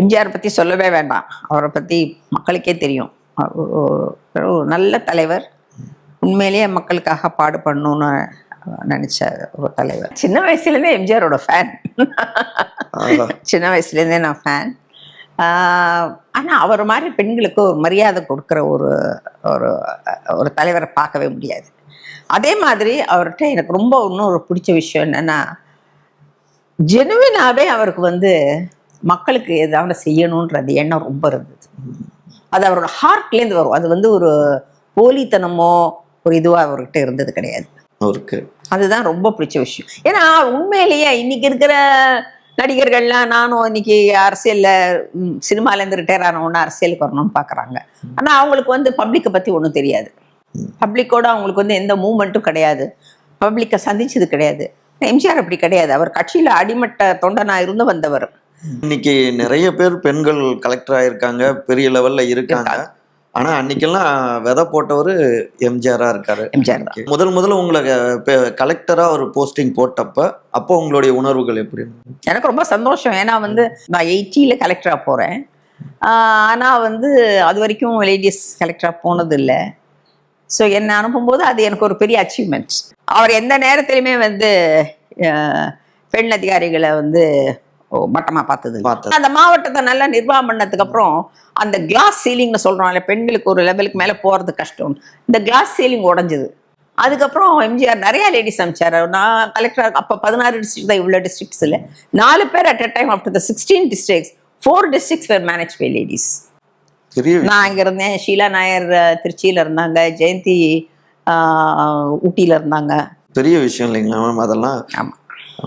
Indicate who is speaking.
Speaker 1: எம்ஜிஆர் பற்றி சொல்லவே வேண்டாம். அவரை பற்றி மக்களுக்கே தெரியும். ஒரு ஒரு நல்ல தலைவர். உண்மையிலேயே மக்களுக்காக பாடுபடணும்னு நினச்ச ஒரு தலைவர். சின்ன வயசுலேருந்தே எம்ஜிஆரோட ஃபேன். சின்ன வயசுலேருந்தே நான் ஃபேன் ஆனால் அவர் மாதிரி பெண்களுக்கு ஒரு மரியாதை கொடுக்குற ஒரு ஒரு ஒரு தலைவரை பார்க்கவே முடியாது. அதே மாதிரி அவர்கிட்ட எனக்கு ரொம்ப இன்னொரு பிடிச்ச விஷயம் என்னன்னா ஜெனுவினாவே அவருக்கு வந்து மக்களுக்கு ஏதாவது செய்யணுன்ற அந்த எண்ணம் ரொம்ப இருந்தது. அது அவரோட ஹார்ட்லேருந்து வரும். அது வந்து ஒரு போலித்தனமோ ஒரு இதுவாக அவர்கிட்ட இருந்தது கிடையாது.
Speaker 2: அவருக்கு
Speaker 1: அதுதான் ரொம்ப பிடிச்ச விஷயம். ஏன்னா உண்மையிலேயே இன்னைக்கு இருக்கிற நடிகர்கள்லாம் நானும் இன்னைக்கு அரசியல்ல ம், சினிமால இருந்து ரிட்டையர் ஆனவொன்னு அரசியலுக்கு வரணும்னு பாக்குறாங்க. ஆனா அவங்களுக்கு வந்து பப்ளிக்கை பத்தி ஒன்றும் தெரியாது. பப்ளிக்கோட அவங்களுக்கு வந்து எந்த மூமெண்ட்டும் கிடையாது. பப்ளிக்கை சந்திச்சது கிடையாது. எம்ஜிஆர் அப்படி கிடையாது. அவர் கட்சியில அடிமட்ட தொண்டனா இருந்து வந்தவர்.
Speaker 2: இன்னைக்கு நிறைய பேர் பெண்கள் கலெக்டர் ஆயிருக்காங்க பெரிய லெவல்ல இருக்காங்க. ஆனா அன்னைக்கெல்லாம் விதை போட்டவர் எம்ஜிஆரா இருக்காரு.
Speaker 1: எம்ஜிஆர்
Speaker 2: முதல் முதல்ல உங்களை கலெக்டரா ஒரு போஸ்டிங் போட்டப்ப அப்போ உங்களுடைய உணர்வுகள் எப்படி?
Speaker 1: எனக்கு ரொம்ப சந்தோஷம். ஏன்னா வந்து நான் எயிட்டியில கலெக்டரா போறேன். ஆஹ் ஆனா வந்து அது வரைக்கும் லேடிஸ் கலெக்டரா போனது இல்லை ஸோ என்னை அனுப்பும்போது அது எனக்கு ஒரு பெரிய அச்சீவ்மெண்ட் அவர் எந்த நேரத்திலுமே வந்து பெண் அதிகாரிகளை வந்து ஓ, மட்டமா பார்த்தது. அந்த மாவட்டத்தை நல்லா நிர்வாகம் பண்ணதுக்கு அப்புறம் அந்த கிளாஸ் சீலிங்னு சொல்றோம்ல பெண்களுக்கு ஒரு லெவலுக்கு மேல போறது கஷ்டம். இந்த கிளாஸ் சீலிங் உடைஞ்சது. அதுக்கப்புறம் எம்ஜிஆர் நிறைய லேடிஸ் அமிச்சார் நான் கலெக்டர் அப்போ பதினாறு டிஸ்ட்ரிக்ட் தான் இவ்வளோ டிஸ்ட்ரிக்ட்ஸ் இல்லை நாலு பேர் at a time after the sixteen districts four districts where manage by ladies. நான் இங்கே இருந்தேன். ஷீலா நாயர் திருச்சியில இருந்தாங்க. ஜெயந்தி ஊட்டியில இருந்தாங்க.
Speaker 2: பெரிய விஷயம் இல்லைங்களா மேம் அதெல்லாம்
Speaker 1: ஆமா.